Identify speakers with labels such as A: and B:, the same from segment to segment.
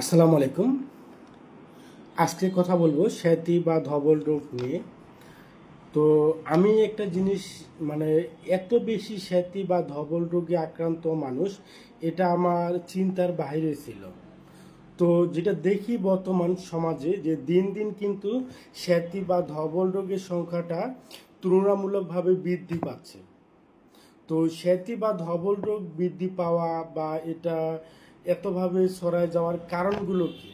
A: আসসালামু আলাইকুম। আজকে কথা বলব শ্যাতি বা ধবল রোগ নিয়ে। তো আমি একটা জিনিস মানে এত বেশি শ্যাতি বা ধবল রোগে আক্রান্ত মানুষ, এটা আমার চিন্তার বাইরে ছিল। তো যেটা দেখি বর্তমান সমাজে যে দিন দিন কিন্তু শ্যাতি বা ধবল রোগের সংখ্যাটা তুলনামূলকভাবে বৃদ্ধি পাচ্ছে। তো শ্যাতি বা ধবল রোগ বৃদ্ধি পাওয়া বা এটা এতভাবে ছড়ায় যাওয়ার কারণগুলো কী?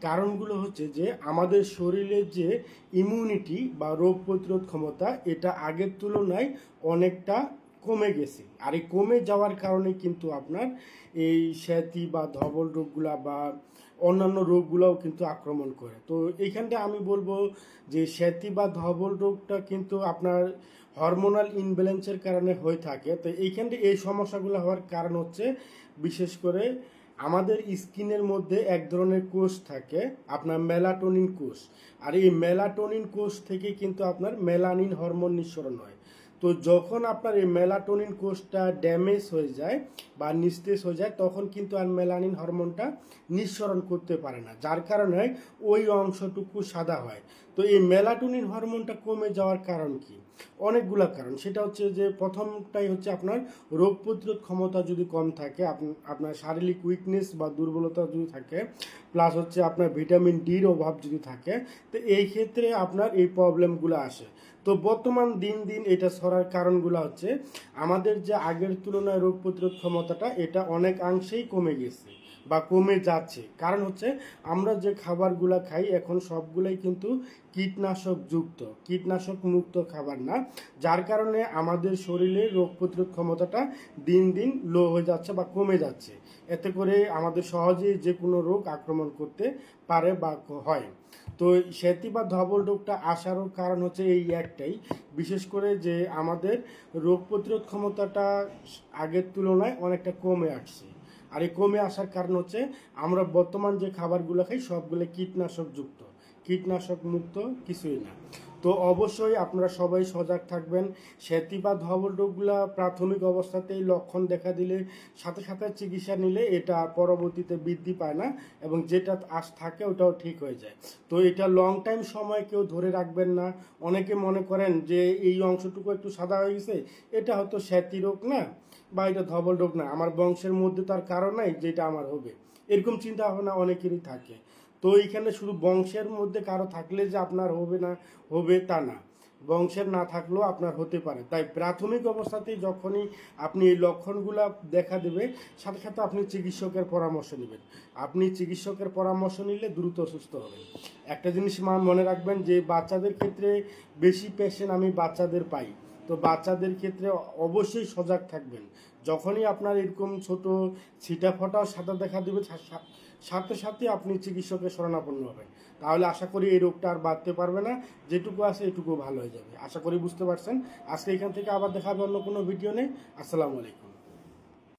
A: কারণগুলো হচ্ছে যে, আমাদের শরীরের যে ইমিউনিটি বা রোগ প্রতিরোধ ক্ষমতা, এটা আগের তুলনায় অনেকটা কমে গেছে। আর এই কমে যাওয়ার কারণে কিন্তু আপনার এই স্যাতি বা ধবল রোগগুলা বা অন্যান্য রোগগুলাও কিন্তু আক্রমণ করে। তো এইখানটা আমি বলব যে স্যাতি বা ধবল রোগটা কিন্তু আপনার হরমোনাল ইনব্যালেন্সের কারণে হয়ে থাকে। তো এইখানটা এই সমস্যাগুলো হওয়ার কারণ হচ্ছে বিশেষ করে আমাদের স্কিনের মধ্যে এক ধরনের কোষ থাকে, আপনার মেলাটোনিন কোষ। আর এই মেলাটোনিন কোষ থেকে কিন্তু আপনার মেলানিন হরমোন নিঃসরণ হয়। তো যখন আপনার এই মেলাটোনিন কোষটা ড্যামেজ হয়ে যায় বা নিস্তেজ হয়ে যায়, তখন কিন্তু আর মেলানিন হরমোনটা নিঃসরণ করতে পারে না, যার কারণে ওই অংশটুকু সাদা হয়। তো এই মেলাটোনিন হরমোনটা কমে যাওয়ার কারণ কি? অনেকগুলো কারণ। সেটা হচ্ছে যে প্রথমটাই হচ্ছে আপনার রোগ প্রতিরোধ ক্ষমতা যদি কম থাকে আপনার শারীরিক উইকনেস বা দুর্বলতা যদি থাকে প্লাস হচ্ছে আপনার ভিটামিন ডির অভাব যদি থাকে, তো এই ক্ষেত্রে আপনার এই প্রবলেমগুলো আসে। তো বর্তমান দিন দিন এটা ছড়ার কারণগুলো হচ্ছে, আমাদের যে আগের তুলনায় রোগ প্রতিরোধ ক্ষমতাটা এটা অনেকাংশেই কমে গেছে। বা কমে যাচ্ছে। কারণ হচ্ছে আমরা যে খাবারগুলো খাই, এখন সবগুলাই কিন্তু কীটনাশক যুক্ত, কীটনাশক মুক্ত খাবার না। যার কারণে আমাদের শরীরে রোগ প্রতিরোধ ক্ষমতাটা দিন দিন লো হয়ে যাচ্ছে বা কমে যাচ্ছে। এতে করে আমাদের সহজেই যে কোনো রোগ আক্রমণ করতে পারে বা হয়। তো সেতি বা ধবল রোগটা আসারও কারণ হচ্ছে এই একটাই। বিশেষ করে যে আমাদের রোগ প্রতিরোধ ক্ষমতাটা আগের তুলনায় অনেকটা কমে আসছে। আর এই কমে আসার কারণ হচ্ছে আমরা বর্তমান যে খাবারগুলো খাই সবগুলো কীটনাশক যুক্ত। কীটনাশক মুক্ত কিছুই না। তো অবশ্যই আপনারা সবাই সজাগ থাকবেন। সেতি বা ধবল রোগগুলা প্রাথমিক অবস্থাতেই লক্ষণ দেখা দিলে সাথে সাথে চিকিৎসা নিলে এটা পরবর্তীতে বৃদ্ধি পায় না এবং যেটা আস থাকে ওটাও ঠিক হয়ে যায়। তো এটা লং টাইম সময় কেউ ধরে রাখবেন না। অনেকে মনে করেন যে এই অংশটুকু একটু সাদা হয়ে গেছে, এটা হয়তো স্যাতি রোগ না বা এটা ধবল রোগ না। আমার বংশের মধ্যে তার কারণ নাই যেটা আমার হবে। এরকম চিন্তা ভাবনা অনেকেরই থাকে। তো এইখানে শুধু বংশের মধ্যে কারও থাকলে যে আপনার হবে না, হবে তা না। বংশের না থাকলেও আপনার হতে পারে। তাই প্রাথমিক অবস্থাতেই যখনই আপনি এই লক্ষণগুলো দেখা দেবে, সাথে সাথে আপনি চিকিৎসকের পরামর্শ নেবেন। আপনি চিকিৎসকের পরামর্শ নিলে দ্রুত সুস্থ হবেন। একটা জিনিস মা মনে রাখবেন যে বাচ্চাদের ক্ষেত্রে বেশি পেশেন্ট আমি বাচ্চাদের পাই। তো বাচ্চাদের ক্ষেত্রে অবশ্যই সজাগ থাকবেন। যখনই আপনার এরকম ছোট ছিটা ফটা সাদা দেখা দেবে সাথে সাথে আপনি চিকিৎসকের শরণাপন্ন হবেন। তাহলে আশা করি এই রোগটা আর বাড়তে পারবে না। যেটুকু আছে এটুকু ভালো হয়ে যাবে। আশা করি বুঝতে পারছেন। আজকে এখান থেকে আবার দেখাবে অন্য কোনো ভিডিও নেই আসসালামু আলাইকুম।